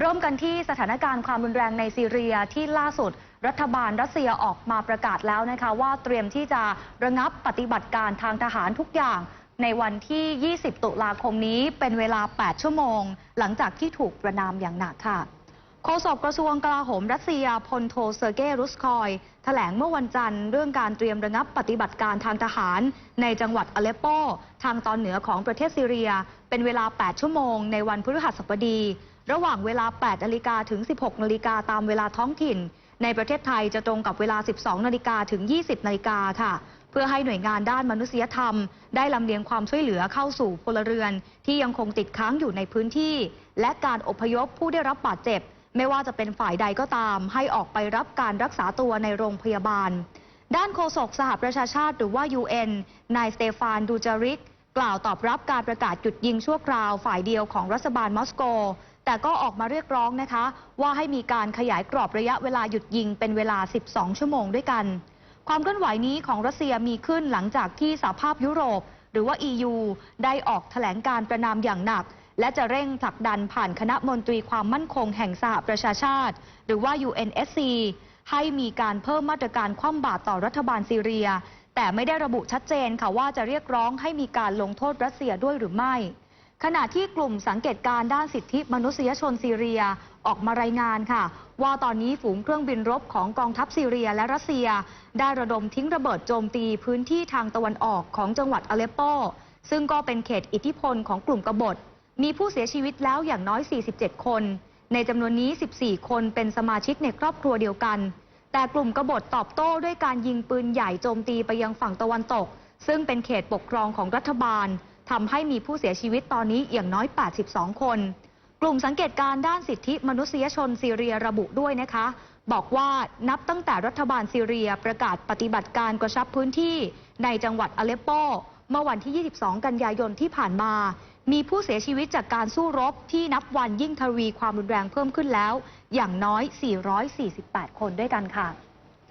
เริ่มกันที่สถานการณ์ความรุนแรงในซีเรียที่ล่าสุด รัฐบาลรัสเซียออกมาประกาศแล้วนะคะ ว่าเตรียมที่จะระงับปฏิบัติการทางทหารทุกอย่าง ในวันที่ 20 ตุลาคมนี้เป็นเวลา 8 ชั่วโมง หลังจากที่ถูกประนามอย่างหนักค่ะ โฆษกกระทรวงกลาโหมรัสเซียพลโทเซอร์เกย์รุสคอย แถลงเมื่อวันจันทร์เรื่องการเตรียมระงับปฏิบัติการทางทหาร ในจังหวัดอเลปโป ทางตอนเหนือของประเทศซีเรีย เป็นเวลา 8 ชั่วโมงในวันพฤหัสบดี ระหว่างเวลา 8 นาฬิกาถึง 16 นาฬิกาตามเวลาท้องถิ่น ในประเทศไทยจะตรงกับเวลา 12 นาฬิกาถึง 20 นาฬิกาค่ะ เพื่อให้หน่วยงานด้านมนุษยธรรม ได้ลำเลียงความช่วยเหลือเข้าสู่พลเรือน ที่ยังคงติดค้างอยู่ในพื้นที่ และการอพยพผู้ได้รับบาดเจ็บ ไม่ว่าจะเป็นฝ่ายใดก็ตาม ให้ออกไปรับการรักษาตัวในโรงพยาบาล ด้านโฆษกสหประชาชาติหรือว่า UN นายสเตฟานดูจาริก กล่าวตอบรับการประกาศหยุดยิงชั่วคราวฝ่ายเดียวของรัฐบาลมอสโก แต่ก็ออกมาเรียกร้องนะคะ ว่าให้มีการขยายกรอบระยะเวลาหยุดยิงเป็นเวลา 12 ชั่วโมงด้วยกัน ความเคลื่อนไหวนี้ของรัสเซียมีขึ้นหลังจากที่สหภาพยุโรป หรือว่า EU ได้ออกแถลงการประนามอย่างหนัก และจะเร่งผลักดันผ่านคณะมนตรีความมั่นคงแห่งสหประชาชาติ หรือว่า UNSC ให้มีการเพิ่มมาตรการคว่ำบาตรต่อรัฐบาลซีเรีย แต่ไม่ได้ระบุชัดเจนค่ะว่าจะเรียกร้องให้มีการลงโทษรัสเซียด้วยหรือไม่ ขณะที่กลุ่มสังเกตการณ์ด้านสิทธิมนุษยชนซีเรียออกมารายงานค่ะ ว่าตอนนี้ฝูงเครื่องบินรบของกองทัพซีเรียและรัสเซีย ได้ระดมทิ้งระเบิดโจมตีพื้นที่ทางตะวันออกของจังหวัดอเลปโป ซึ่งก็เป็นเขตอิทธิพลของกลุ่มกบฏ มีผู้เสียชีวิตแล้วอย่างน้อย 47 คน ในจำนวนนี้ 14 คนเป็นสมาชิกในครอบครัวเดียวกัน แต่กลุ่มกบฏตอบโต้ด้วยการยิงปืนใหญ่โจมตีไปยังฝั่งตะวันตก ซึ่งเป็นเขตปกครองของรัฐบาลทำให้มีผู้เสียชีวิตตอนนี้อย่างน้อย 82 คน กลุ่มสังเกตการณ์ด้านสิทธิมนุษยชนซีเรียระบุด้วยนะคะ บอกว่านับตั้งแต่รัฐบาลซีเรียประกาศปฏิบัติการกระชับพื้นที่ในจังหวัดอเลปโป เมื่อวันที่ 22 กันยายนที่ผ่านมา มีผู้เสียชีวิตจากการสู้รบที่นับวันยิ่งทวีความรุนแรงเพิ่มขึ้นแล้ว อย่างน้อย 448 คนด้วยกันค่ะ